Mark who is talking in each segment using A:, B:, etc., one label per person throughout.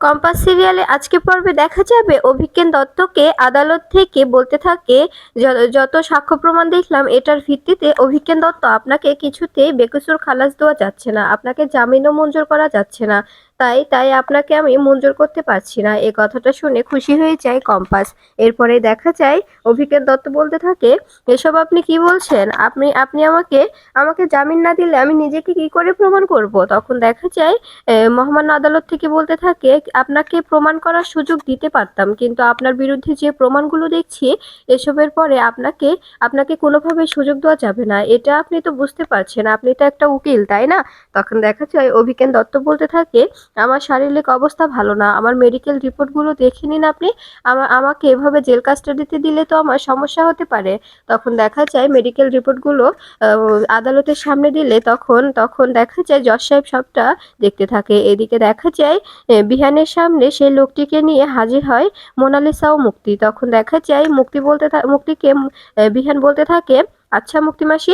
A: Compass সিরিয়ালে আজকে পর্বে দেখা যাবে অভিজ্ঞান দত্তকে আদালত থেকে বলতে থাকে যত সাক্ষ্য প্রমাণ দেখলাম, এটার ভিত্তিতে অভিজ্ঞান দত্ত আপনাকে কিছুতেই বেকসুর খালাস দেওয়া যাচ্ছে না। আপনাকে জামিনও মঞ্জুর করা যাচ্ছে না। তাই তাই আপনাকে আমি মঞ্জুর করতে পারছি না। এই কথাটা শুনে খুশি হয়ে যায় কম্পাস। এরপরে দেখা যায় অভিজ্ঞান দত্ত বলতে থাকে এসব আপনি কি বলছেন? আপনি আপনি আমাকে আমাকে জামিন না দিলে আমি নিজেকে কি করে প্রমাণ করব? তখন দেখা যায় এ, মহামান্য আদালত থেকে বলতে থাকে আপনাকে প্রমাণ করার সুযোগ দিতে পারতাম কিন্তু আপনার বিরুদ্ধে যে প্রমাণগুলো দেখছি এসবের পরে আপনাকে আপনাকে কোনোভাবে সুযোগ দেওয়া যাবে না। এটা আপনি তো বুঝতে পারছেন আপনি তো একটা উকিল তাই না? তখন দেখা যায় অভিজ্ঞান দত্ত বলতে থাকে আমার শারীরিক অবস্থা ভালো না, আমার মেডিকেল রিপোর্টগুলো দেখে নিন আপনি, আমা, আমাকে এভাবে জেল কাস্টাডিতে দিলে তো আমার সমস্যা হতে পারে। তখন দেখা যায় মেডিকেল রিপোর্টগুলো আদালতের সামনে দিলে তখন তখন দেখা যায় জজ সাহেব সবটা দেখতে থাকে। এদিকে দেখা যায় বিহানের সামনে সেই লোকটিকে নিয়ে হাজির হয় মোনালিসা ও মুক্তি। তখন দেখা যায় মুক্তি বলতে মুক্তিকে বিহান বলতে থাকে আচ্ছা মুক্তি মাসি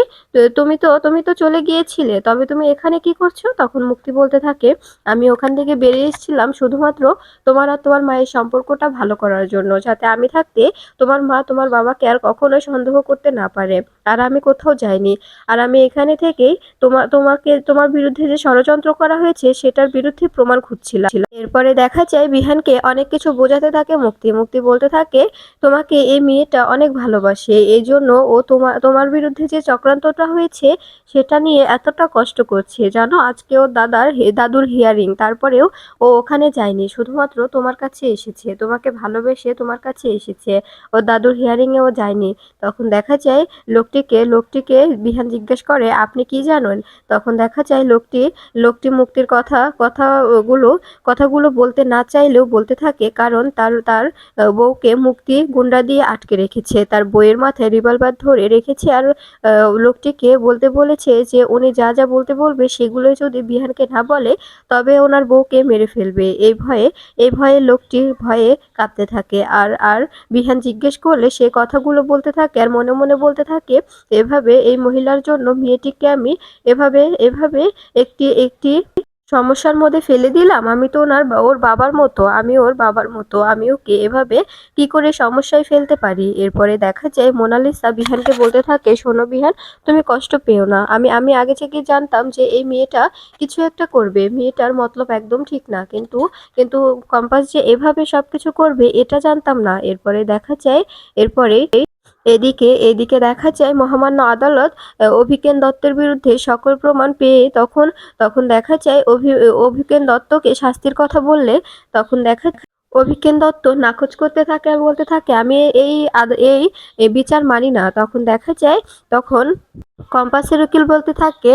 A: তুমি তো তুমি তো চলে গিয়েছিলে, তবে তুমি এখানে কি করছ? তখন মুক্তি বলতে থাকে, আমি ওখান থেকে বেরিয়ে এসেছিলাম শুধুমাত্র তোমার আর তোমার মায়ের সম্পর্কটা ভালো করার জন্য, যাতে আমি থাকতে তোমার মা তোমার বাবাকে আর কখনোই সন্দেহ করতে না পারে। আর আমি কোথাও যাইনি। আর আমি এখানে থেকেই তোমা তোমাকে, তোমার বিরুদ্ধে যে ষড়যন্ত্র করা হয়েছে, সেটার বিরুদ্ধে প্রমাণ খুঁজছিলাম। এরপরে দেখা যায় বিহানকে অনেক কিছু বোঝাতে থাকে, মুক্তি মুক্তি বলতে থাকে, তোমাকে এই মেয়েটা অনেক ভালোবাসে। এই জন্য ও তোমার তোমার বিরুদ্ধে যে চক্রান্তটা হয়েছে, সেটা নিয়ে এতটা কষ্ট করছে। জানো, আজকে ওর দাদার দাদুর হিয়ারিং তারপরেও ও ওখানে যায়নি। শুধুমাত্র তোমার কাছে এসেছে, তোমাকে ভালোবেসে তোমার কাছে এসেছে। ওর দাদুর হিয়ারিংয়ে ও যায়নি। তখন দেখা যায় লোকটিকে লোকটিকে বিহান জিজ্ঞেস করে, আপনি কি জানেন? তখন দেখা যায় লোকটি লোকটি মুক্তির কথা, কথাগুলো কথাগুলো বলতে না চাইলেও বলতে থাকে, কারণ তার তার বউকে মুক্তি গুন্ডা দিয়ে আটকে রেখেছে। তার বইয়ের মাথায় রিভলভার ধরে রেখেছে আর লোকটিকে বলতে বলেছে যে, উনি যা যা বলতে বলবে সেগুলো যদি বিহানকে না বলে, তবে ওনার বউকে মেরে ফেলবে। এই ভয়ে এই ভয়ে লোকটি ভয়ে কাঁপতে থাকে। আর আর বিহান জিজ্ঞেস করলে সে কথাগুলো বলতে থাকে, আর মনে মনে বলতে থাকে এভাবে এই মহিলার জন্য মেয়েটিকে আমি এভাবে এভাবে একটি একটি সমস্যার মধ্যে ফেলে দিলাম। আমি তো ওনার ওর বাবার মতো, আমি ওর বাবার মতো আমি ওকে এভাবে কি করে সমস্যায় ফেলতে পারি? এরপরে দেখা যায় মোনালিসা বিহানকে বলতে থাকে, শোনো বিহান, তুমি কষ্ট পেও না। আমি আমি আগে থেকে জানতাম যে এই মেয়েটা কিছু একটা করবে। মেয়েটার মতলব একদম ঠিক না। কিন্তু কিন্তু কম্পাস যে এভাবে সবকিছু করবে, এটা জানতাম না। এরপরে দেখা যায়, এরপরে এদিকে এদিকে দেখা যায় মহামান্য আদালত অভিকেন দত্তের বিরুদ্ধে সকল প্রমাণ পেয়ে তখন তখন দেখা যায় অভি, অভিকেন দত্তকে শাস্তির কথা বললে তখন দেখা অভিকেন দত্ত নাকচ করতে থাকে আর বলতে থাকে, আমি এই এই বিচার মানি না। তখন দেখা যায়, তখন কম্পাসের উকিল বলতে থাকে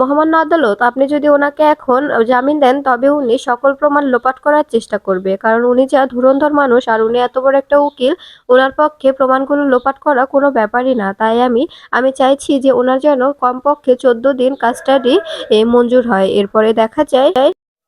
A: মহামান্য আদালত, আপনি যদি ওনাকে এখন জামিন দেন, তবে উনি সকল প্রমাণ লোপাট করার চেষ্টা করবে। কারণ উনি যা ধুরন্ধর মানুষ, আর উনি এত বড় একটা উকিল, ওনার পক্ষে প্রমাণগুলো লোপাট করা কোনো ব্যাপারই না। তাই আমি আমি চাইছি যে ওনার যেন কমপক্ষে চোদ্দ দিন কাস্টাডি মঞ্জুর হয়। এরপরে দেখা যায়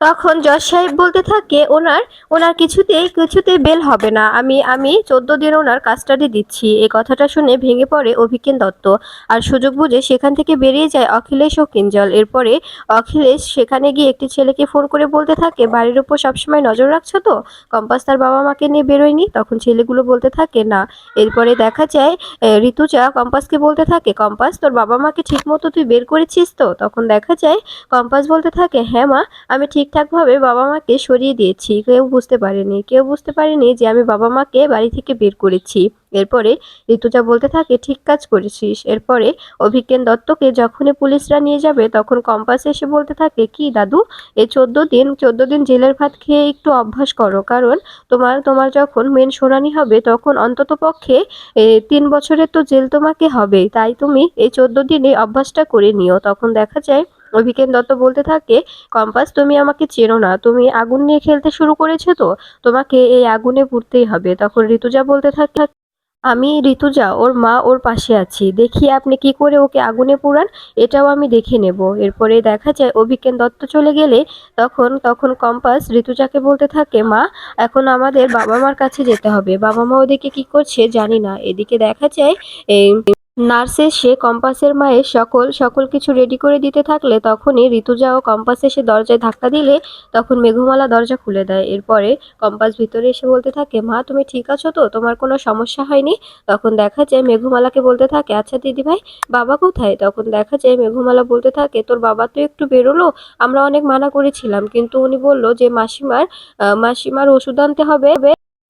A: তখন জজ সাহেব বলতে থাকে, ওনার ওনার কিছুতেই কিছুতেই বেল হবে না। আমি আমি চোদ্দ দিন ওনার কাস্টাডি দিচ্ছি। এই কথাটা শুনে ভেঙে পড়ে অভিজ্ঞান দত্ত। আর সুযোগ বুঝে সেখান থেকে বেরিয়ে যায় অখিলেশ ও কিঞ্জল। এরপরে অখিলেশ সেখানে গিয়ে একটি ছেলেকে ফোন করে বলতে থাকে, বাড়ির উপর সবসময় নজর রাখছো তো? কম্পাস তার বাবা মাকে নিয়ে বেরোয়নি? তখন ছেলেগুলো বলতে থাকে, না। এরপরে দেখা যায় ঋতুজা কম্পাসকে বলতে থাকে, কম্পাস, তোর বাবা মাকে ঠিক মতো তুই বের করেছিস তো? তখন দেখা যায়, কম্পাস বলতে থাকে হ্যাঁ মা, আমি ঠিকঠাকভাবে বাবা মাকে সরিয়ে দিয়েছি। কেউ বুঝতে পারেনি। কেউ বুঝতে পারেনি যে আমি বাবা মাকে বাড়ি থেকে বের করেছি। এরপরে ঋতুজা বলতে থাকে, ঠিক কাজ করেছিস। এরপরে অভিজ্ঞান দত্তকে যখনই পুলিশরা নিয়ে যাবে, তখন কম্পাস এসে বলতে থাকে, কি দাদু এই চোদ্দ দিন চোদ্দ দিন জেলের ভাত খেয়ে একটু অভ্যাস করো। কারণ তোমার তোমার যখন মেন শুনানি হবে, তখন অন্তত পক্ষে তিন বছরের তো জেল তোমাকে হবে তাই তুমি এই চোদ্দ দিনে অভ্যাসটা করে নিও। তখন দেখা যায় অভিজ্ঞান দত্ত বলতে থাকে, কম্পাস, তুমি আমাকে চেনো না। তুমি আগুন নিয়ে খেলতে শুরু করেছ তো? তোমাকে এই আগুনে পুড়তেই হবে। তখন ঋতুজা বলতে থাকে, আমি ঋতুজা, ওর মা ওর পাশে আছি। দেখি আপনি কি করে ওকে আগুনে পুরান এটাও আমি দেখে নেব। এরপরে দেখা যায় অভিজ্ঞান দত্ত চলে গেলে, তখন তখন কম্পাস ঋতুজাকে বলতে থাকে, মা, এখন আমাদের বাবা মার কাছে যেতে হবে। বাবা মা ওদিকে কি করছে জানি না। এদিকে দেখা যায়, এই নার্স এসে কম্পাসের মায়ের সকল সকল কিছু রেডি করে দিতে থাকলে তখনই ঋতুজা ও কম্পাস এসে দরজায় ধাক্কা দিলে তখন মেঘমালা দরজা খুলে দেয়। এরপরে কম্পাস ভিতরে এসে বলতে থাকে, মা, তুমি ঠিক আছো তো? তোমার কোনো সমস্যা হয়নি? তখন দেখা যায় মেঘমালাকে বলতে থাকে আচ্ছা দিদি ভাই বাবা কোথায়? তখন দেখা যায় মেঘমালা বলতে থাকে, তোর বাবা তো একটু বেরোলো, আমরা অনেক মানা করেছিলাম, কিন্তু উনি বলল যে মাসিমার মাসিমার ওষুধ আনতে হবে।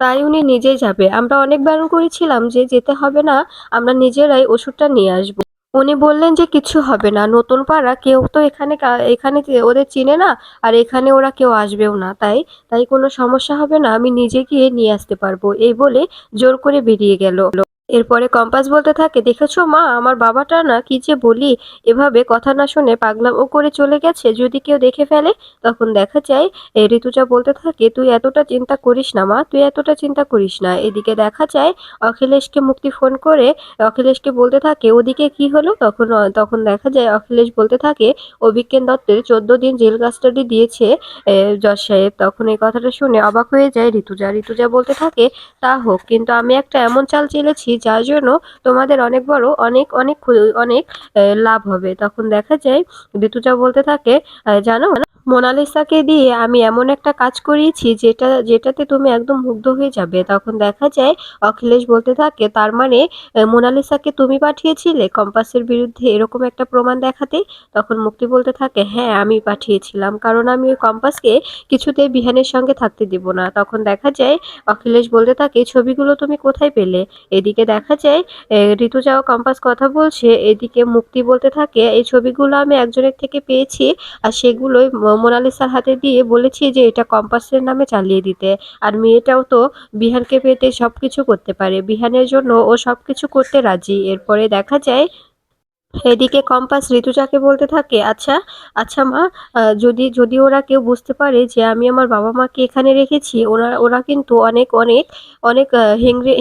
A: তাই উনি নিজেই যাবে। আমরা অনেক বারণ করেছিলাম যে যেতে হবে না, আমরা নিজেরাই ওষুধটা নিয়ে আসব। উনি বললেন যে কিছু হবে না, নতুন পাড়া, কেউ তো এখানে এখানে ওদের চিনে না, আর এখানে ওরা কেউ আসবেও না। তাই তাই কোনো সমস্যা হবে না, আমি নিজে গিয়ে নিয়ে আসতে পারব। এই বলে জোর করে বেরিয়ে গেল। এরপরে কম্পাস বলতে থাকে, দেখেছ মা, আমার বাবাটা না কি যে বলি, এভাবে কথা না শুনে পাগলাম ও করে চলে গেছে, যদি কেউ দেখে ফেলে, তখন দেখা যায় ঋতুজা বলতে থাকে, তুই এতটা চিন্তা করিস না মা, তুই এতটা চিন্তা করিস না। এদিকে দেখা যায়, অখিলেশকে মুক্তি ফোন করে, অখিলেশকে বলতে থাকে, ওদিকে কি হলো? তখন তখন দেখা যায়, অখিলেশ বলতে থাকে, অভিজ্ঞান দত্তের চোদ্দ দিন জেল কাস্টাডি দিয়েছে জজ সাহেব। তখন এই কথাটা শুনে অবাক হয়ে যায় ঋতুজা। ঋতুজা বলতে থাকে, তা হোক, কিন্তু আমি একটা এমন চাল চেলেছি যার জন্য তোমাদের অনেক বড়, অনেক অনেক অনেক লাভ হবে। তখন দেখা যায় ঋতুজা বলতে থাকে জানো? মোনালিসাকে দিয়ে আমি এমন একটা কাজ করিয়েছি যেটা, যেটাতে তুমি একদম মুগ্ধ হয়ে যাবে। তখন দেখা যায়, অখিলেশ বলতে থাকে, তার মানে মোনালিসাকে তুমি পাঠিয়েছিলে কম্পাসের বিরুদ্ধে এরকম একটা প্রমাণ দেখাতে? তখন মুক্তি বলতে থাকে হ্যাঁ আমি পাঠিয়েছিলাম। কারণ আমি ওই কম্পাসকে কিছুতেই বিহানের সঙ্গে থাকতে দিব না। তখন দেখা যায়, অখিলেশ বলতে থাকে ছবিগুলো তুমি কোথায় পেলে? এদিকে দেখা যায় এ, ঋতুজা ও কম্পাস কথা বলছে এদিকে মুক্তি বলতে থাকে এই ছবিগুলো আমি একজনের থেকে পেয়েছি আর সেগুলোই মোনালিসার হাতে দিয়ে বলেছি যে এটা কম্পাসের নামে চালিয়ে দিতে। আর মেয়েটাও তো বিহানকে পেতে সব কিছু করতে পারে বিহানের জন্য ও সব কিছু করতে রাজি। এরপরে দেখা যায় এদিকে কম্পাস ঋতুজাকে বলতে থাকে আচ্ছা আচ্ছা মা যদি যদি ওরা কেউ বুঝতে পারে যে আমি আমার বাবা মাকে এখানে রেখেছি ওরা ওরা কিন্তু অনেক অনেক অনেক হিংড়ে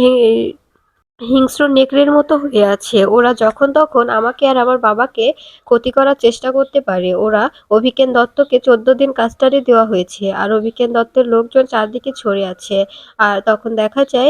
A: হিংস্র নেকড়ের মতো হয়ে আছে। ওরা যখন তখন আমাকে আর আমার বাবাকে ক্ষতি করার চেষ্টা করতে পারে। ওরা অভিকেন দত্তকে চোদ্দ দিন কাস্টাডি দেওয়া হয়েছে আর অভিকেন দত্তের লোকজন চারদিকে ছড়ে আছে। আর তখন দেখা যায়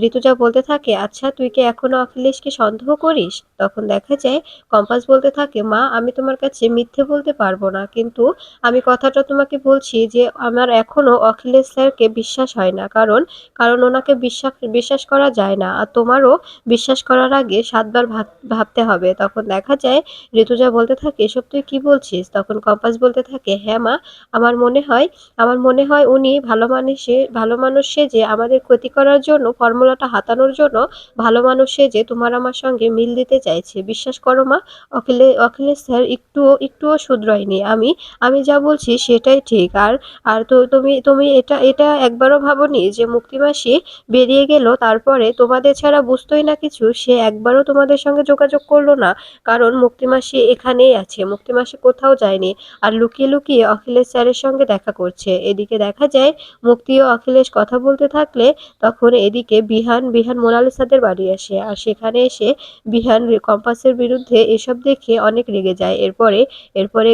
A: ঋতুজা বলতে থাকে আচ্ছা তুই কি এখনও অখিলেশকে সন্দেহ করিস? তখন দেখা যায়, কম্পাস বলতে থাকে, মা, আমি তোমার কাছে মিথ্যে বলতে পারব না। কিন্তু আমি কথাটা তোমাকে বলছি যে, আমার এখনও অখিলেশ স্যারকে বিশ্বাস হয় না। কারণ কারণ ওনাকে বিশ্বাস বিশ্বাস করা যায় না। আর তোমারও বিশ্বাস করার আগে সাতবার ভাব- ভাবতে হবে। তখন দেখা যায় ঋতুজা বলতে থাকে, এসব তুই কি বলছিস? তখন কম্পাস বলতে থাকে হ্যাঁ মা, আমার মনে হয়, আমার মনে হয় উনি ভালো মানুষে, ভালো মানুষ সেজে আমাদের ক্ষতি করার জন্য, ফর্মুলাটা হাতানোর জন্য ভালো মানুষ সেজে তোমার আমার সঙ্গে মিল দিতে চাইছে। বিশ্বাস করো মা, অখিলে, অখিলেশ স্যার একটুও একটুও শুধরায়নি। আমি আমি যা বলছি সেটাই ঠিক। আর আর তো, তুমি তুমি এটা এটা একবারও ভাবোনি যে মুক্তিমাসি বেরিয়ে গেল, তারপরে তোমাদের ছাড়া বুঝতোই না কিছু, সে একবারও তোমাদের সঙ্গে যোগাযোগ করল না, কারণ মুক্তিমাসি এখানেই আছে, মুক্তিমাসি কোথাও যায়নি, আর লুকিয়ে লুকিয়ে অখিলেশ স্যারের সঙ্গে দেখা করছে। এদিকে দেখা যায়, মুক্তি ও অখিলেশ কথা বলতে থাকলে তখন এদিকে বিহান বিহান মোনালিসাদের বাড়ি আসে, আর সেখানে এসে বিহান কম্পাসের বিরুদ্ধে এসব দেখে অনেক রেগে যায়। এরপরে এরপরে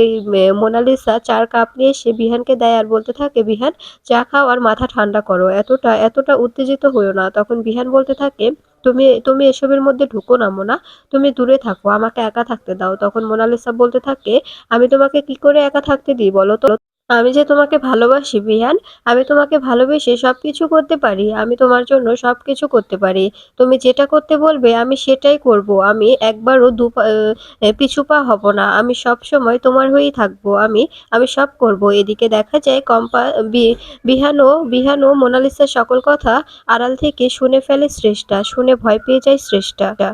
A: মোনালিসা চার কাপ নিয়ে এসে বিহানকে দেয় আর বলতে থাকে, বিহান, চা খাও আর মাথা ঠান্ডা করো। এতটা এতটা উত্তেজিত হইও না। তখন বিহান বলতে থাকে তুমি তুমি এসবের মধ্যে ঢুকো না, মোনা। তুমি দূরে থাকো, আমাকে একা থাকতে দাও। তখন মোনালিসা বলতে থাকে, আমি তোমাকে কি করে একা থাকতে দিই, বলো তো? আমি যে তোমাকে ভালোবাসি বিহান আমি তোমাকে ভালোবেসে সব কিছু করতে পারি, আমি তোমার জন্য সব কিছু করতে পারি। তুমি যেটা করতে বলবে, আমি সেটাই করব। আমি একবারও দু পিছু পা হব না। আমি সব সময় তোমার হয়েই থাকব। আমি আমি সব করব। এদিকে দেখা যায় কম্পা বিহানো বিহানো মোনালিসার সকল কথা আড়াল থেকে শুনে ফেলে শ্রেষ্ঠা। শুনে ভয় পেয়ে যায় শ্রেষ্ঠা।